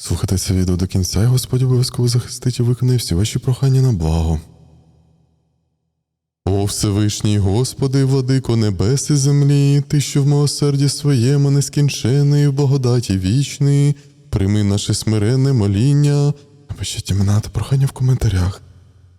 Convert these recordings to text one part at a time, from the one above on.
Слухайте це відео до кінця, і Господь обов'язково захистить і виконає всі ваші прохання на благо. О Всевишній Господи, владико небес і землі, Ти, що в милосерді своєму нескінчений, в благодаті вічний, прийми наше смиренне моління, напишіть імена та прохання в коментарях.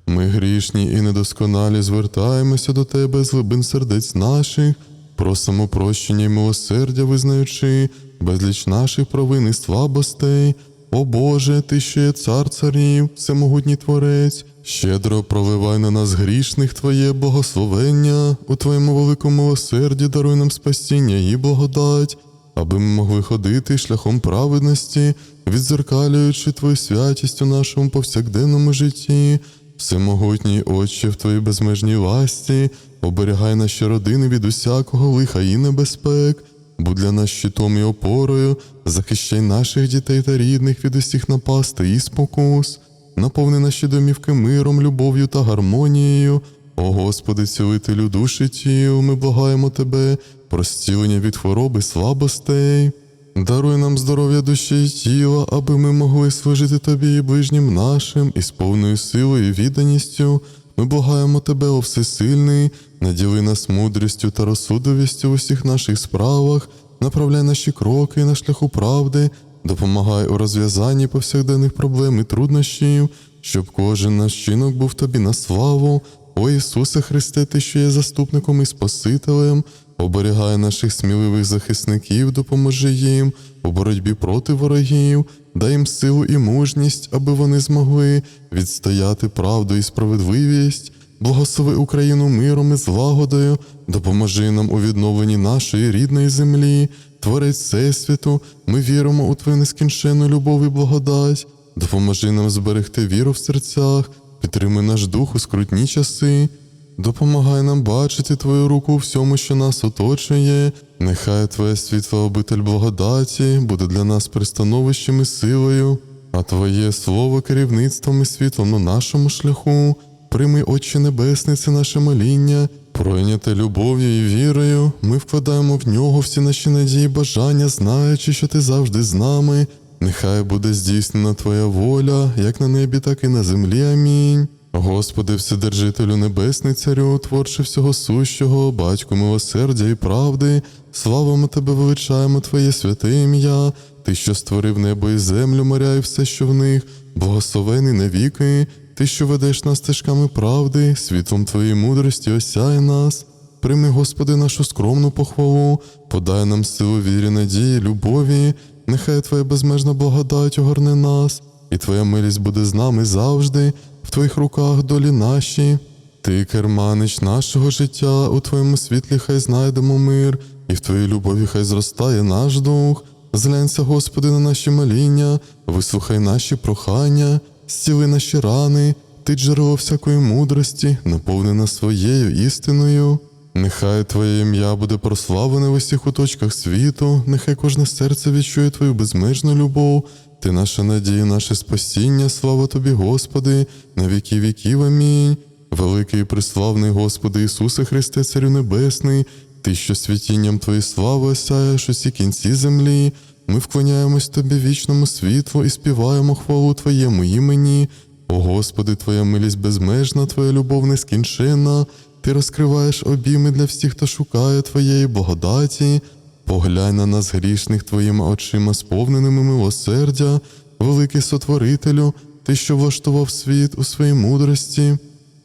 Ми грішні і недосконалі звертаємося до Тебе з глибин сердець наших, просимо прощення і милосердя, визнаючи безліч наших провин і слабостей. О Боже, Ти, що є цар царів, всемогутній Творець, щедро проливай на нас грішних Твоє благословення, у Твоєму великому милосерді даруй нам спасіння і благодать, аби ми могли ходити шляхом праведності, відзеркалюючи Твою святість у нашому повсякденному житті. Всемогутній Отче в Твоїй безмежній ласті, оберігай наші родини від усякого лиха і небезпек, будь для нас щитом і опорою, захищай наших дітей та рідних від усіх напастей і спокус, наповни наші домівки миром, любов'ю та гармонією. О Господи, цілителю душі тіл, ми благаємо Тебе про зцілення від хвороби слабостей. Даруй нам здоров'я душі і тіла, аби ми могли служити Тобі і ближнім нашим, і з повною силою і відданістю. Ми благаємо Тебе, о Всесильний, наділи нас мудрістю та розсудовістю в усіх наших справах, направляй наші кроки на шляху правди, допомагай у розв'язанні повсякденних проблем і труднощів, щоб кожен наш чинок був Тобі на славу. О Ісусе Христе, Ти, що є заступником і Спасителем, оберігай наших сміливих захисників, допоможи їм у боротьбі проти ворогів, дай їм силу і мужність, аби вони змогли відстояти правду і справедливість. Благослови Україну миром і злагодою, допоможи нам у відновленні нашої рідної землі, Творець Всесвіту, ми віримо у Твою нескінченну любов і благодать, допоможи нам зберегти віру в серцях, підтримуй наш дух у скрутні часи. Допомагай нам бачити Твою руку у всьому, що нас оточує. Нехай Твоя світла обитель благодаті буде для нас пристановищем і силою, а Твоє слово керівництвом і світлом на нашому шляху. Прийми, Отче Небесний, це наше моління, пройняте любов'ю і вірою. Ми вкладаємо в нього всі наші надії, бажання, знаючи, що ти завжди з нами. Нехай буде здійснена Твоя воля, як на небі, так і на землі. Амінь. Господи, Вседержителю Небесний Царю, творче всього сущого, батьку милосердя і правди, славимо Тебе, величаємо Твоє святе ім'я, Ти, що створив небо і землю, моря і все, що в них, благословений навіки, Ти, що ведеш нас стежками правди, світлом Твоєї мудрості осяє нас. Прийми, Господи, нашу скромну похвалу, подай нам силу вірі, надії, любові, нехай Твоя безмежна благодать огорне нас, і Твоя милість буде з нами завжди, в Твоїх руках долі наші. Ти, керманич нашого життя, у Твоєму світлі хай знайдемо мир, і в Твоїй любові хай зростає наш дух. Зглянься, Господи, на наші моління, вислухай наші прохання, зціли наші рани, Ти джерело всякої мудрості, наповни нас своєю істиною. Нехай Твоє ім'я буде прославлене в усіх куточках світу, нехай кожне серце відчує Твою безмежну любов. Ти наша надія, наше спасіння, слава Тобі, Господи, на віки віків. Амінь. Великий і приславний Господи Ісусе Христе, Царю Небесний, Ти, що світінням Твоєї слави осяєш усі кінці землі. Ми вклоняємось Тобі вічному світлу і співаємо хвалу Твоєму імені. О Господи, Твоя милість безмежна, Твоя любов нескінченна. Ти розкриваєш обійми для всіх, хто шукає Твоєї благодаті. Поглянь на нас грішних Твоїми очима, сповненими милосердя, великий сотворителю, Ти, що влаштував світ у своїй мудрості.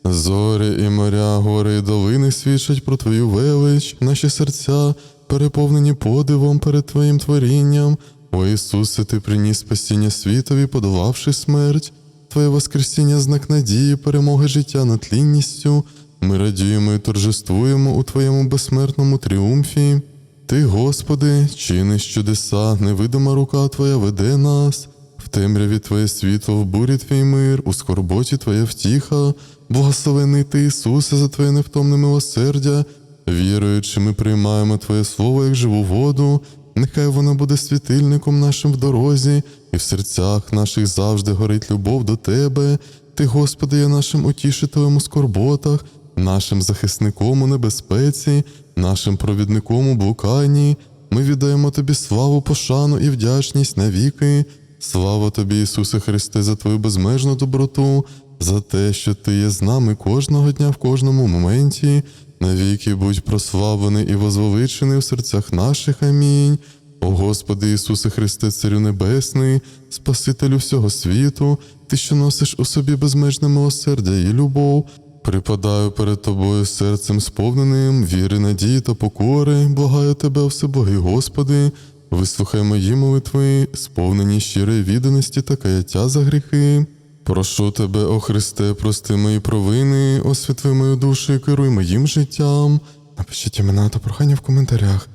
Зорі і моря, гори і долини свідчать про Твою велич, наші серця, переповнені подивом перед Твоїм творінням. О Ісусе, Ти приніс спасіння світові, подолавши смерть. Твоє Воскресіння знак надії, перемоги життя над тлінністю. Ми радіємо і торжествуємо у Твоєму безсмертному тріумфі. Ти, Господи, чиниш чудеса, невидима рука Твоя веде нас. В темряві Твоє світло, в бурі Твій мир, у скорботі Твоя втіха, благословений Ти, Ісусе, за Твоє невтомне милосердя. Віруючи, ми приймаємо Твоє Слово як живу воду, нехай воно буде світильником нашим в дорозі, і в серцях наших завжди горить любов до Тебе. Ти, Господи, є нашим утішителем у скорботах, нашим захисником у небезпеці, нашим провідником у блуканні. Ми віддаємо Тобі славу, пошану і вдячність навіки. Слава тобі, Ісусе Христе, за твою безмежну доброту, за те, що ти є з нами кожного дня в кожному моменті. Навіки будь прославлений і возвеличений в серцях наших. Амінь. О Господи Ісусе Христе, Царю Небесний, Спасителю всього світу, Ти, що носиш у собі безмежне милосердя і любов, припадаю перед Тобою серцем сповненим, віри, надії та покори, благаю Тебе, Всебогий Господи, вислухай мої молитви, сповнені щирої відданості та каяття за гріхи. Прошу тебе, о Христе, прости мої провини, освітли мою душу і керуй моїм життям. Напишіть імена та прохання в коментарях.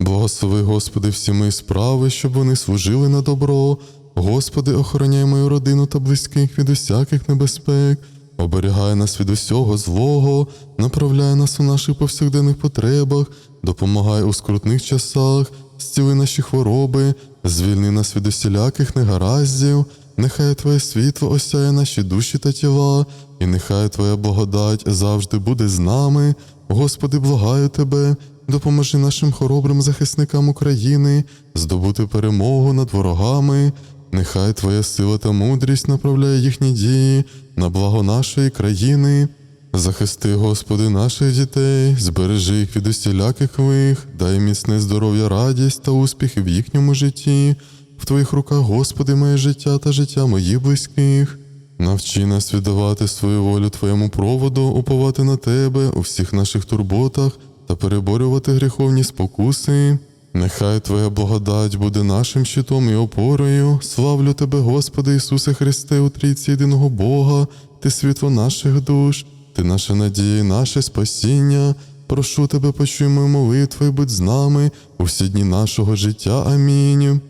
Благослови, Господи, всі мої справи, щоб вони служили на добро. Господи, охороняй мою родину та близьких від усяких небезпек, оберігай нас від усього злого, направляй нас у наших повсякденних потребах, допомагай у скрутних часах, зціли наші хвороби, звільни нас від усіляких негараздів. Нехай Твоє світло осяє наші душі та тіла, і нехай Твоя благодать завжди буде з нами. Господи, благаю Тебе, допоможи нашим хоробрим захисникам України здобути перемогу над ворогами. Нехай Твоя сила та мудрість направляє їхні дії на благо нашої країни. Захисти, Господи, наших дітей, збережи їх від усіляких лих, дай міцне здоров'я, радість та успіхи в їхньому житті. В Твоїх руках, Господи, моє життя та життя моїх близьких. Навчи нас віддавати свою волю Твоєму проводу, уповати на Тебе у всіх наших турботах та переборювати гріховні спокуси. Нехай Твоя благодать буде нашим щитом і опорою. Славлю Тебе, Господи Ісусе Христе, у трійці єдиного Бога, Ти світло наших душ, Ти наша надія наше спасіння. Прошу Тебе, почуй мою молитву і будь з нами у всі дні нашого життя. Амінь.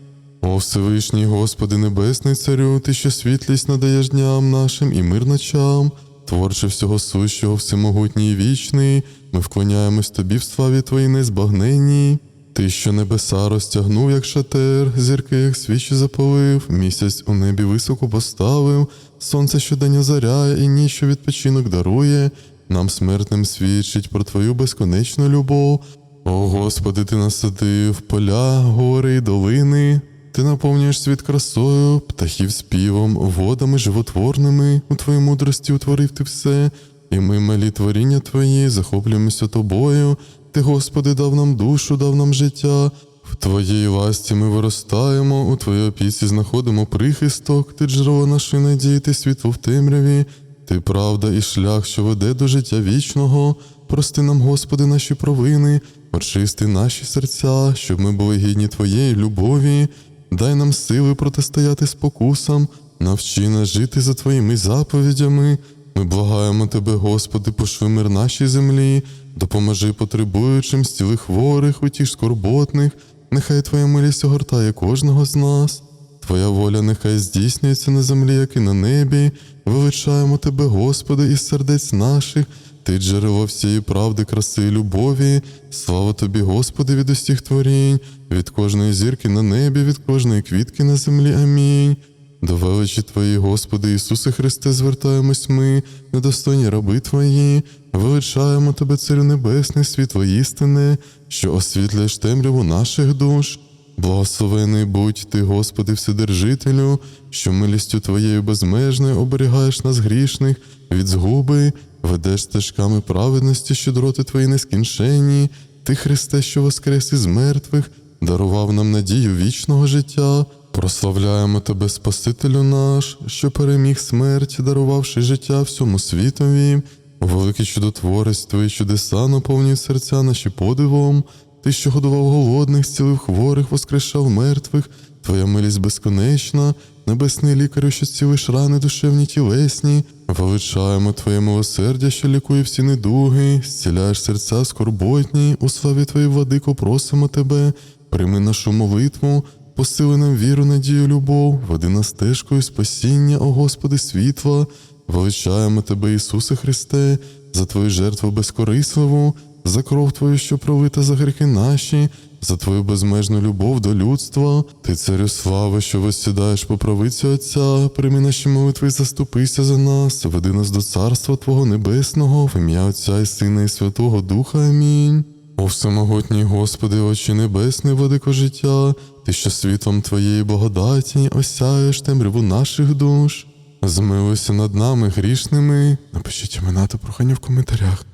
О Всевишній Господи Небесний Царю, Ти, що світлість надаєш дням нашим і мир ночам, творче всього сущого, всемогутній і вічний, ми вклоняємось Тобі в славі Твоїй незбагненній. Ти, що небеса розтягнув, як шатер, зірки, як свічі запалив, місяць у небі високо поставив, сонце щодень озаряє і ніч, що відпочинок дарує, нам смертним свідчить про Твою безконечну любов. О Господи, Ти насадив поля, гори й долини. Ти наповнюєш світ красою, птахів співом, водами животворними, у твоїй мудрості утворив ти все, і ми, малі творіння Твої, захоплюємося тобою. Ти, Господи, дав нам душу, дав нам життя. В Твоїй ласті ми виростаємо, у Твоїй опіці знаходимо прихисток, ти джерело нашої надії, ти світло в темряві, ти правда і шлях, що веде до життя вічного. Прости нам, Господи, наші провини, очисти наші серця, щоб ми були гідні Твоєї любові. Дай нам сили протистояти спокусам, навчи нас жити за Твоїми заповідями. Ми благаємо Тебе, Господи, пошви мир нашій землі, допоможи потребуючим, зціли хворих, утіш скорботних, нехай Твоя милість огортає кожного з нас. Твоя воля нехай здійснюється на землі, як і на небі. Величаємо Тебе, Господи, із сердець наших. Ти джерело всієї правди, краси і любові. Слава тобі, Господи, від усіх творінь, від кожної зірки на небі, від кожної квітки на землі. Амінь. До величі Твої, Господи Ісусе Христе, звертаємось ми, недостойні раби Твої, величаємо Тебе, Царю Небесний, світло істини, що освітлюєш темряву наших душ. Благословений будь ти, Господи, Вседержителю, що милістю Твоєю безмежною оберігаєш нас грішних від згуби, ведеш стежками праведності, щедроти Твої нескінченні, Ти, Христе, що воскрес із мертвих, дарував нам надію вічного життя. Прославляємо Тебе, Спасителю наш, що переміг смерть, дарувавши життя всьому світові. Великий чудотворець Твої чудеса наповнює серця наші подивом. Ти, що годував голодних, зцілив хворих, воскрешав мертвих, Твоя милість безконечна, небесний лікарю, що зцілиш рани душевні тілесні, величаємо Твоє милосердя, що лікує всі недуги, зціляєш серця скорботні, у славі Твої владико, просимо Тебе, прийми нашу молитву, посили нам віру, надію, любов, веди нас стежкою спасіння, о Господи, світла, величаємо Тебе, Ісусе Христе, за Твою жертву безкорисливу, за кров Твою, що пролита за гріхи наші, за Твою безмежну любов до людства, Ти, царю слави, що восідаєш по правиці Отця, прийми наші молитви заступися за нас, веди нас до Царства Твого Небесного, в ім'я Отця і Сина, і Святого Духа. Амінь. О всемогутній Господи, очі небесний, владико життя, ти, що світлом Твоєї благодаті осяєш темряву наших душ. Змилуйся над нами грішними. Напишіть імена та прохання в коментарях.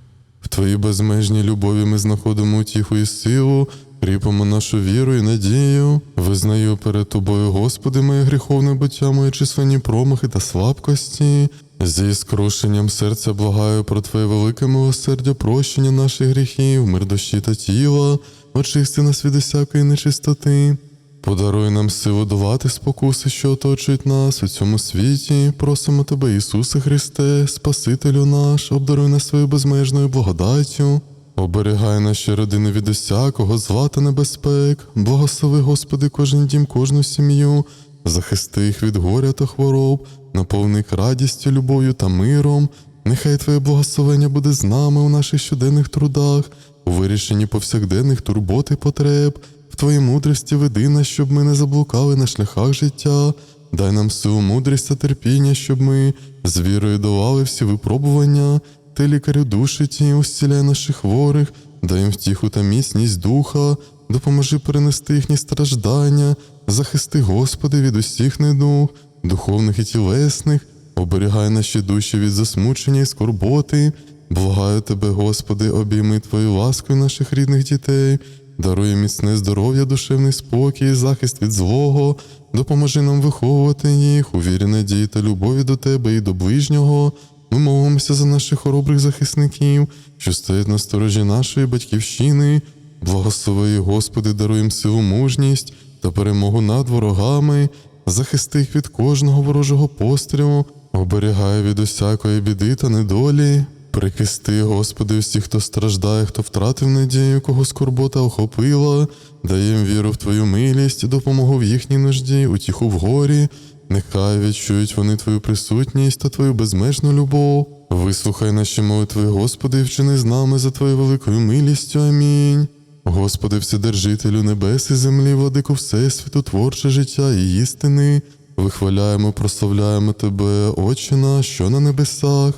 В Твоїй безмежній любові ми знаходимо утіху і силу, кріпимо нашу віру і надію. Визнаю перед Тобою, Господи, моє гріховне буття, мої численні промахи та слабкості. Зі скрушенням серця благаю про Твоє велике милосердя, прощення наших гріхів, мир душі та тіла, очисти нас від усякої нечистоти. Подаруй нам силу долати спокуси, що оточують нас у цьому світі. Просимо Тебе, Ісусе Христе, Спасителю наш, обдаруй нас своєю безмежною благодаттю. Оберігай наші родини від усякого зла та небезпек, благослови, Господи, кожен дім, кожну сім'ю, захисти їх від горя та хвороб, наповни їх радістю, любов'ю та миром. Нехай Твоє благословення буде з нами у наших щоденних трудах, у вирішенні повсякденних турбот і потреб. В Твоїй мудрості веди нас, щоб ми не заблукали на шляхах життя. Дай нам силу мудрість та терпіння, щоб ми з вірою долали всі випробування. Ти лікарю душі ті, усціляй наших хворих, дай їм втіху та міцність духа, допоможи перенести їхні страждання, захисти, Господи, від усіх недуг, духовних і тілесних, оберігай наші душі від засмучення і скорботи. Благаю тебе, Господи, обійми Твою ласкою наших рідних дітей, даруй міцне здоров'я, душевний спокій, захист від злого, допоможи нам виховувати їх у вірі надії та любові до Тебе і до ближнього. Ми молимося за наших хоробрих захисників, що стоять на сторожі нашої батьківщини. Благослови, Господи, даруй їм силу мужність та перемогу над ворогами, захисти їх від кожного ворожого пострілу, оберігай від усякої біди та недолі. Прикисти, Господи, всіх, хто страждає, хто втратив надію, кого скорбота охопила, дай їм віру в Твою милість, допомогу в їхній нужді, утіху в горі. Нехай відчують вони Твою присутність та Твою безмежну любов. Вислухай наші молитви, Господи, і вчини з нами за Твоєю великою милістю. Амінь. Господи, Вседержителю небес і землі, владику Всесвіту, творче життя і істини, вихваляємо, прославляємо Тебе, Отче наш, що на небесах.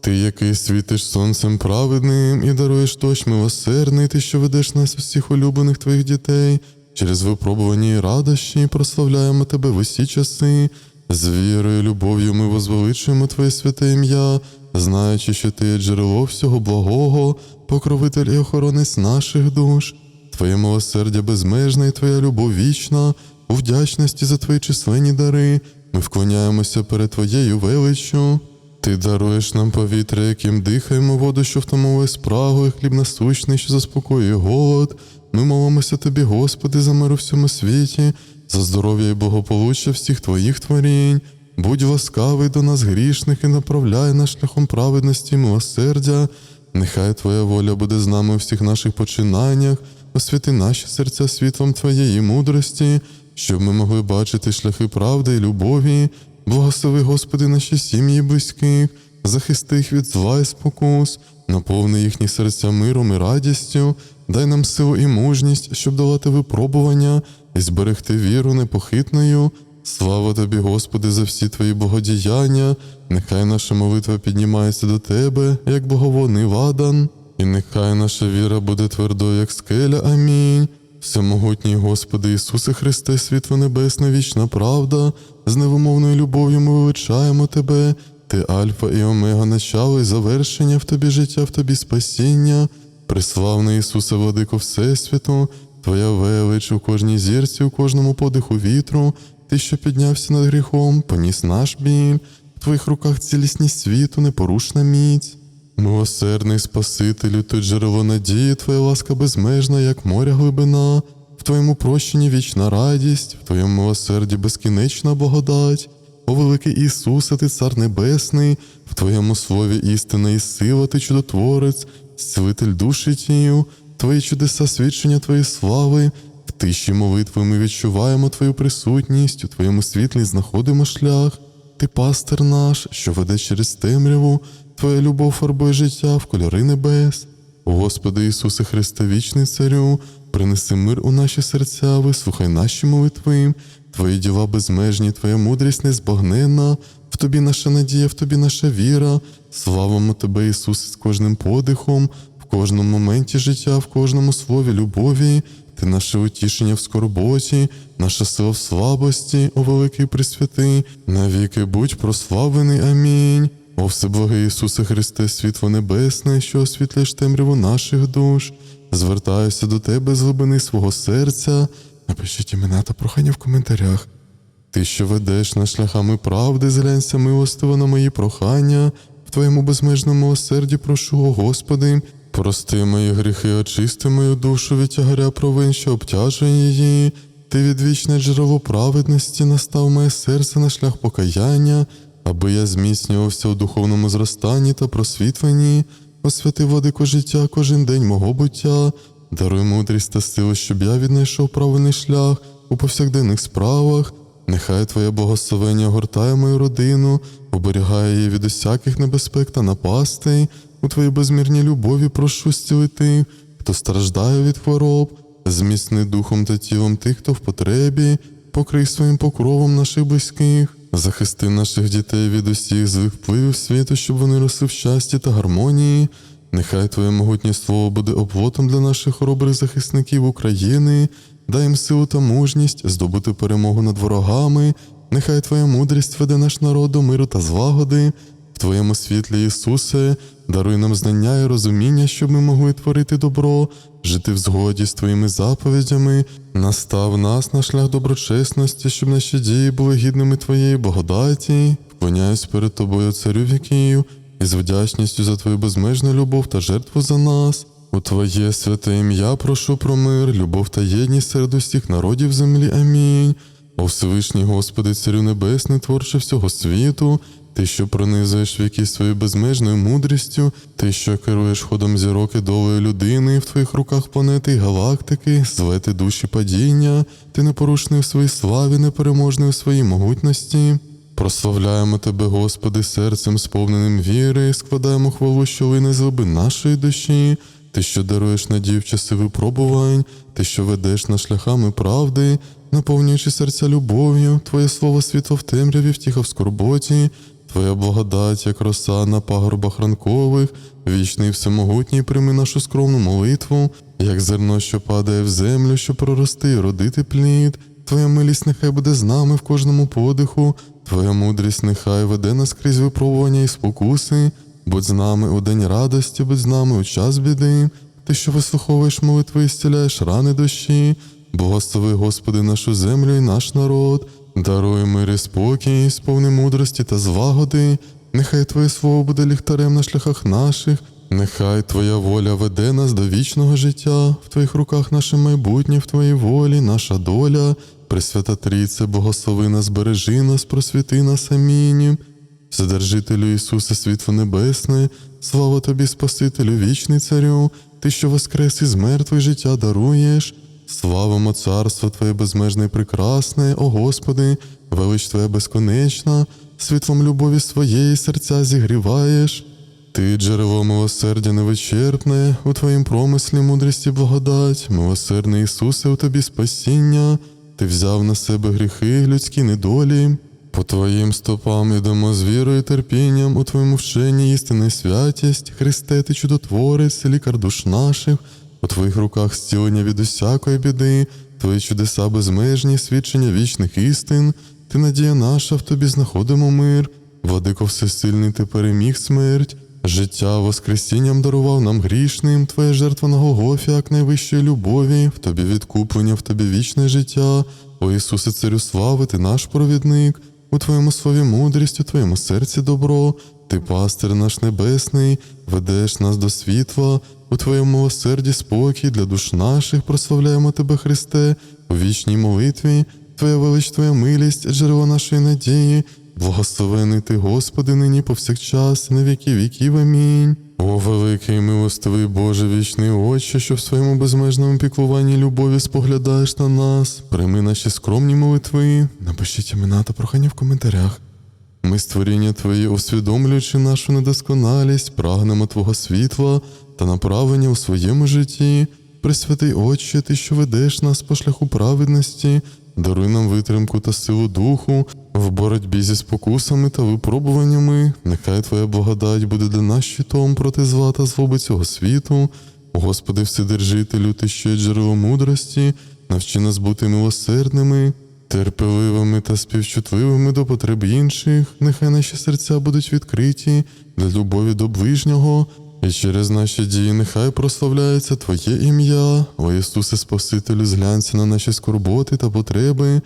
Ти, який світиш сонцем праведним і даруєш дощ милосердний, ти, що ведеш нас усіх улюблених твоїх дітей, через випробувані радощі прославляємо тебе в усі часи. З вірою, любов'ю ми возвеличуємо Твоє святе ім'я, знаючи, що Ти є джерело всього благого, покровитель і охоронець наших душ. Твоє милосердя безмежне і Твоя любов вічна, у вдячності за Твої численні дари. Ми вклоняємося перед Твоєю величчю. Ти даруєш нам повітря, яким дихаємо, воду, що втомовує спрагу, і хліб насущний, що заспокоює голод. Ми молимося Тобі, Господи, за мир у всьому світі, за здоров'я і благополуччя всіх Твоїх творінь. Будь ласкавий до нас грішних і направляй нас шляхом праведності і милосердя. Нехай Твоя воля буде з нами у всіх наших починаннях, освяти наші серця світлом Твоєї мудрості, щоб ми могли бачити шляхи правди і любові. Благослови, Господи, наші сім'ї близьких, захисти їх від зла і спокус, наповни їхні серця миром і радістю, дай нам силу і мужність, щоб долати випробування і зберегти віру непохитною. Слава тобі, Господи, за всі твої богодіяння, нехай наша молитва піднімається до Тебе, як боговодний ладан, і нехай наша віра буде твердою, як скеля. Амінь. Всемогутній Господи Ісусе Христе, світло небесне, вічна правда, з невимовною любов'ю ми величаємо Тебе, Ти Альфа і Омега, начало і завершення в Тобі життя, в Тобі спасіння, Преславний Ісусе, владико Всесвіту, Твоя велич у кожній зірці, у кожному подиху вітру, Ти, що піднявся над гріхом, поніс наш біль, в Твоїх руках цілісність світу, непорушна міць. Милосердний Спасителю, ти джерело надії, Твоя ласка безмежна, як моря глибина, в Твоєму прощенні вічна радість, в Твоєму милосерді безкінечна благодать. О великий Ісусе, ти цар небесний, в Твоєму слові істина і сила, ти чудотворець, зцілитель душі тію, Твої чудеса свідчення Твоєї слави, в тиші молитви ми відчуваємо Твою присутність, у Твоєму світлі знаходимо шлях. Ти пастир наш, що веде через темряву, Твоя любов фарбує життя в кольори небес. Господи Ісусе Христе, вічний Царю, принеси мир у наші серця, вислухай наші молитви, Твої діла безмежні, Твоя мудрість незбагненна, Тобі наша надія, в Тобі наша віра. Славимо Тебе, Ісусе, з кожним подихом, в кожному моменті життя, в кожному слові любові. ти наше утішення в скорботі, наша сила в слабості, о великий Пресвятий, навіки будь прославлений. Амінь. О всеблагий Ісусе Христе, світло небесне, що освітлюєш темряву наших душ, звертаюся до Тебе з глибини свого серця. Напишіть імена та прохання в коментарях. Ти, що ведеш нас шляхами правди, зглянься милостиво на мої прохання, в Твоєму безмежному милосерді прошу, о Господи, прости мої гріхи, очисти мою душу від тягаря провин, що обтяжує її. Ти відвічне джерело праведності, настав моє серце на шлях покаяння, аби я зміцнювався у духовному зростанні та просвітленні, освяти владико життя кожен день мого буття, даруй мудрість та силу, щоб я віднайшов правильний шлях у повсякденних справах. Нехай Твоє благословення огортає мою родину, оберігає її від усяких небезпек та напастей. У Твоїй безмірній любові прошу зцілити, хто страждає від хвороб, зміцни духом та тілом тих, хто в потребі, покрий своїм покровом наших близьких, захисти наших дітей від усіх злих впливів світу, щоб вони росли в щасті та гармонії. Нехай Твоє могутнє слово буде оплотом для наших хоробрих захисників України, дай їм силу та мужність здобути перемогу над ворогами. Нехай Твоя мудрість веде наш народ до миру та злагоди. В Твоєму світлі, Ісусе, даруй нам знання і розуміння, щоб ми могли творити добро, жити в згоді з Твоїми заповідями, настав нас на шлях доброчесності, щоб наші дії були гідними Твоєї благодаті. Вклоняюсь перед Тобою, царю віків, і з вдячністю за Твою безмежну любов та жертву за нас. У Твоє святе ім'я прошу про мир, любов та єдність серед усіх народів землі. Амінь. О Всевишній Господи, Царю Небесний, творче всього світу, Ти, що пронизуєш віки своєю безмежною мудрістю, Ти, що керуєш ходом зірок і долею людини, в Твоїх руках планети галактики, злети душі падіння, Ти непорушний у своїй славі, непереможний у своїй могутності. Прославляємо Тебе, Господи, серцем сповненим віри, складаємо хвалу, що лине з глибин нашої душі. Ти, що даруєш надію в часи випробувань, ти, що ведеш нас шляхами правди, наповнюючи серця любов'ю, Твоє слово світло в темряві, втіха в скорботі, Твоя благодать, як роса на пагорбах ранкових, вічний всемогутній, прийми нашу скромну молитву, як зерно, що падає в землю, щоб прорости і родити плід. Твоя милість нехай буде з нами в кожному подиху, Твоя мудрість нехай веде нас крізь випробування і спокуси. Будь з нами у день радості, будь з нами у час біди. Ти, що вислуховуєш молитви і зціляєш рани душі, благослови, Господи, нашу землю і наш народ, даруй мир і спокій, сповни мудрості та злагоди. Нехай Твоє слово буде ліхтарем на шляхах наших, нехай Твоя воля веде нас до вічного життя, в Твоїх руках наше майбутнє, в Твоїй волі, наша доля. Пресвята Трійце, благослови нас, бережи нас, просвіти нас, амінь. Вседержителю Ісусе, світло небесне, слава тобі, Спасителю, вічний царю, ти, що воскрес із мертвих життя даруєш. Славимо царство Твоє безмежне і прекрасне, о Господи, велич Твоя безконечна, світлом любові своєї серця зігріваєш. Ти, джерело милосердя невичерпне, у Твоїм промислі мудрість благодать, милосердний Ісусе, у Тобі спасіння, Ти взяв на себе гріхи, людські недолі. По Твоїм стопам ідемо з вірою і терпінням, у Твоєму вченні істина і святість, Христе, ти чудотворець, лікар душ наших, у Твоїх руках зцілення від усякої біди, Твої чудеса безмежні, свідчення вічних істин, Ти надія наша, в Тобі знаходимо мир, Владико Всесильний, Ти переміг смерть, життя Воскресінням дарував нам грішним, Твоя жертва на Голгофі, як найвищої любові, в Тобі відкуплення, в Тобі вічне життя, о Ісусе, Царю слави, Ти наш провідник, у Твоєму слові мудрість, у Твоєму серці добро, Ти пастир наш небесний, ведеш нас до світла, у Твоєму милосерді спокій для душ наших, прославляємо Тебе, Христе, у вічній молитві, Твоя велич, Твоя милість, джерело нашої надії, благословений Ти, Господи, нині повсякчас, на віки віків. Амінь. О, великий і милостивий Боже, вічний Отче, що в своєму безмежному піклуванні любові споглядаєш на нас, прийми наші скромні молитви, напишіть імена та прохання в коментарях. Ми створіння Твоє, усвідомлюючи нашу недосконалість, прагнемо Твого світла та направлення у своєму житті. Пресвятий Отче, Ти, що ведеш нас по шляху праведності, даруй нам витримку та силу духу в боротьбі зі спокусами та випробуваннями. Нехай Твоя благодать буде для нас щитом проти зла та злоби цього світу. Господи, Вседержителю, ти є джерело мудрості, навчи нас бути милосердними, терпеливими та співчутливими до потреб інших. Нехай наші серця будуть відкриті для любові до ближнього, і через наші дії нехай прославляється Твоє ім'я, о Ісусе Спасителю, зглянься на наші скорботи та потреби,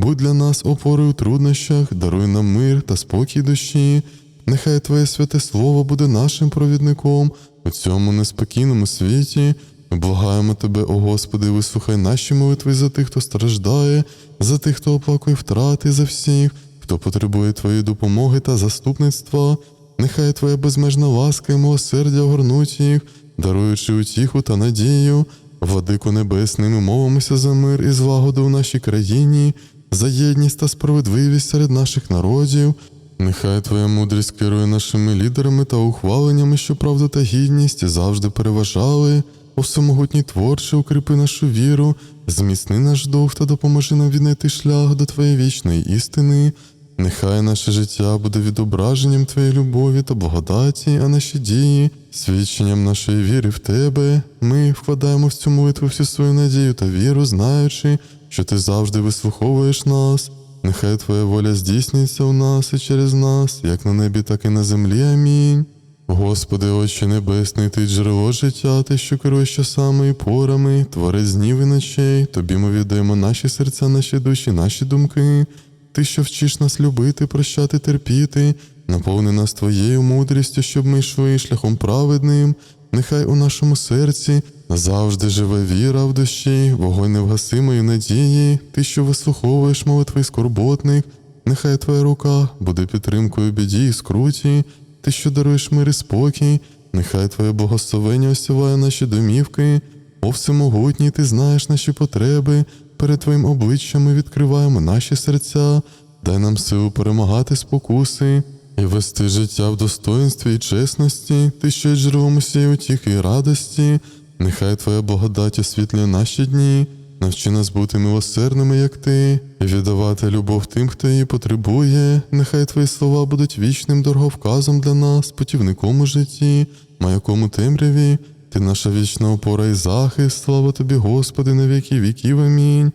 будь для нас опорою у труднощах, даруй нам мир та спокій душі. Нехай Твоє святе Слово буде нашим провідником у цьому неспокійному світі. Ми благаємо Тебе, о Господи, вислухай наші молитви за тих, хто страждає, за тих, хто оплакує втрати, за всіх, хто потребує Твоєї допомоги та заступництва. Нехай Твоя безмежна ласка і милосердя огорнуть їх, даруючи утіху та надію. Владико Небесний, ми молимося за мир і злагоду в нашій країні, за єдність та справедливість серед наших народів. Нехай Твоя мудрість керує нашими лідерами та ухваленнями, що правда та гідність завжди переважали. О всемогутній творче, укріпи нашу віру, зміцни наш дух та допоможи нам віднайти шлях до Твоєї вічної істини. Нехай наше життя буде відображенням Твоєї любові та благодаті, а наші дії свідченням нашої віри в Тебе. Ми вкладаємо в цю молитву всю свою надію та віру, знаючи, що Ти завжди вислуховуєш нас. Нехай Твоя воля здійснюється у нас і через нас, як на небі, так і на землі. Амінь. Господи, Отче Небесний, Ти джерело життя, Ти, що керуєш часами і порами, творець днів і ночей, Тобі ми віддаємо наші серця, наші душі, наші думки. Ти, що вчиш нас любити, прощати, терпіти, наповни нас Твоєю мудрістю, щоб ми йшли шляхом праведним. Нехай у нашому серці завжди живе віра в душі, вогонь невгасимої надії, ти, що вислуховуєш молитви скорботних, нехай Твоя рука буде підтримкою біді і скруті, ти, що даруєш мир і спокій, нехай Твоє благословення осіває наші домівки. О всемогутній, ти знаєш наші потреби, перед Твоїм обличчям ми відкриваємо наші серця, дай нам силу перемагати спокуси і вести життя в достоинстві і чесності, ти що джерелом усієї утіхи і радості, нехай Твоя благодать освітлює наші дні, навчи нас бути милосердними, як ти, і віддавати любов тим, хто її потребує. Нехай Твої слова будуть вічним дороговказом для нас, путівником у житті, маяком у темряві. Ти наша вічна опора і захист, слава тобі, Господи, на віки віків. Амінь.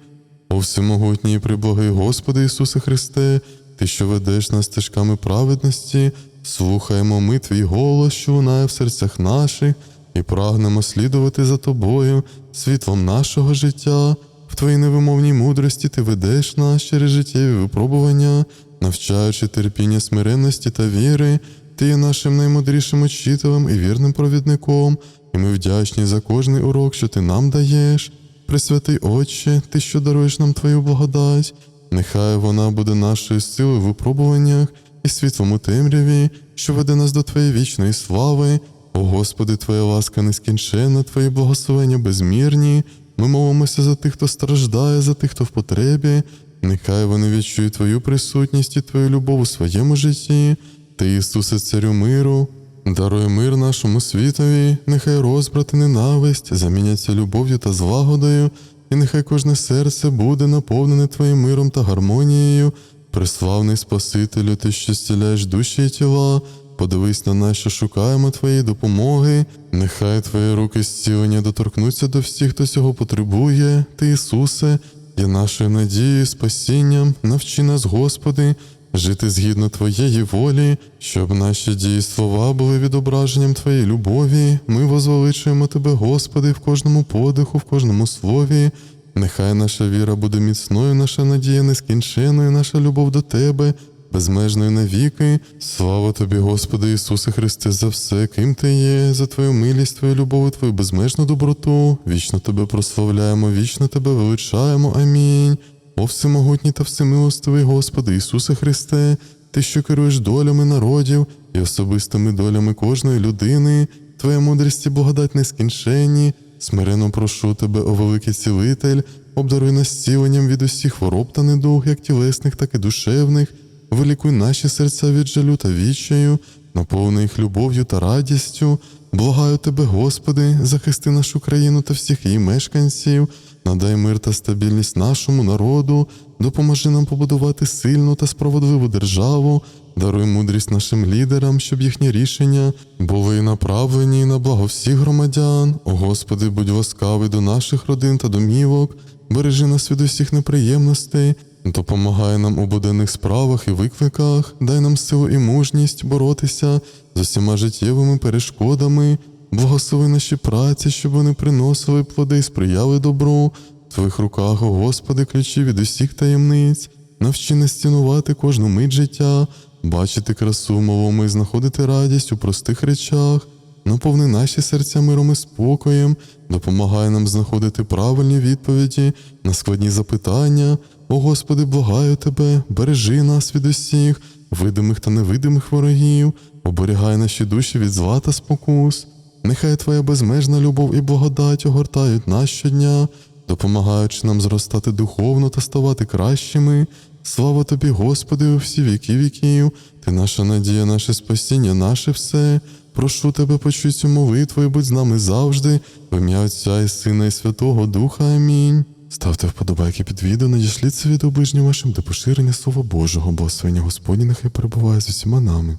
О всемогутній і приблагий Господи Ісусе Христе, Ти, що ведеш нас стежками праведності, слухаємо ми Твій голос, що лунає в серцях наших, і прагнемо слідувати за Тобою, світлом нашого життя. В Твоїй невимовній мудрості Ти ведеш нас через життєві випробування, навчаючи терпіння смиренності та віри. Ти є нашим наймудрішим учителем і вірним провідником, і ми вдячні за кожний урок, що ти нам даєш. Пресвятий Отче, Ти, що даруєш нам Твою благодать, нехай вона буде нашою силою в випробуваннях і світлом у темряві, що веде нас до Твоєї вічної слави. О Господи, Твоя ласка нескінченна, Твої благословення безмірні. Ми молимося за тих, хто страждає, за тих, хто в потребі. Нехай вони відчують Твою присутність і Твою любов у своєму житті. Ти, Ісусе, Царю миру, даруй мир нашому світові, нехай розбрат і ненависть заміняться любов'ю та злагодою, і нехай кожне серце буде наповнене Твоїм миром та гармонією. Преславний Спасителю, Ти, що зціляєш душі і тіла, подивись на нас, що шукаємо Твоєї допомоги. Нехай Твої руки зцілення доторкнуться до всіх, хто цього потребує. Ти, Ісусе, є нашою надією, спасінням, навчи нас, Господи, жити згідно Твоєї волі, щоб наші дії слова були відображенням Твоєї любові. Ми возвеличуємо Тебе, Господи, в кожному подиху, в кожному слові. Нехай наша віра буде міцною, наша надія нескінченою, наша любов до Тебе, безмежною навіки. Слава Тобі, Господи Ісусе Христе, за все, ким Ти є, за Твою милість, Твою любов, Твою безмежну доброту. Вічно Тебе прославляємо, вічно Тебе величаємо. Амінь. О всемогутній та всемилостивий Господи Ісусе Христе, Ти, що керуєш долями народів і особистими долями кожної людини, Твоя мудрість і благодать нескінченні, смирено прошу Тебе, о великий цілитель, обдаруй нас зціленням від усіх хвороб та недуг, як тілесних, так і душевних, вилікуй наші серця від жалю та відчаю, наповни їх любов'ю та радістю. Благаю Тебе, Господи, захисти нашу країну та всіх її мешканців. Надай мир та стабільність нашому народу, допоможи нам побудувати сильну та справедливу державу, даруй мудрість нашим лідерам, щоб їхні рішення були направлені на благо всіх громадян. О Господи, будь ласкавий до наших родин та домівок, бережи нас від усіх неприємностей, допомагай нам у буденних справах і викликах, дай нам силу і мужність боротися з усіма життєвими перешкодами. Благослови наші праці, щоб вони приносили плоди і сприяли добру. В твоїх руках, о Господи, ключі від усіх таємниць. Навчи нас цінувати кожну мить життя, бачити красу в малому і знаходити радість у простих речах. Наповни наші серця миром і спокоєм, допомагай нам знаходити правильні відповіді на складні запитання. О Господи, благаю Тебе, бережи нас від усіх, видимих та невидимих ворогів, оберігай наші душі від зла та спокус. Нехай Твоя безмежна любов і благодать огортають нас щодня, допомагаючи нам зростати духовно та ставати кращими. Слава тобі, Господи, у всі віки віків, ти наша надія, наше спасіння, наше все. Прошу тебе, почуй цю молитву і будь з нами завжди, в ім'я Отця і Сина і Святого Духа. Амінь. Ставте вподобайки під відео, надішліть це відео ближнім вашим до поширення Слова Божого, благословення Господні нехай перебуває з усіма нами.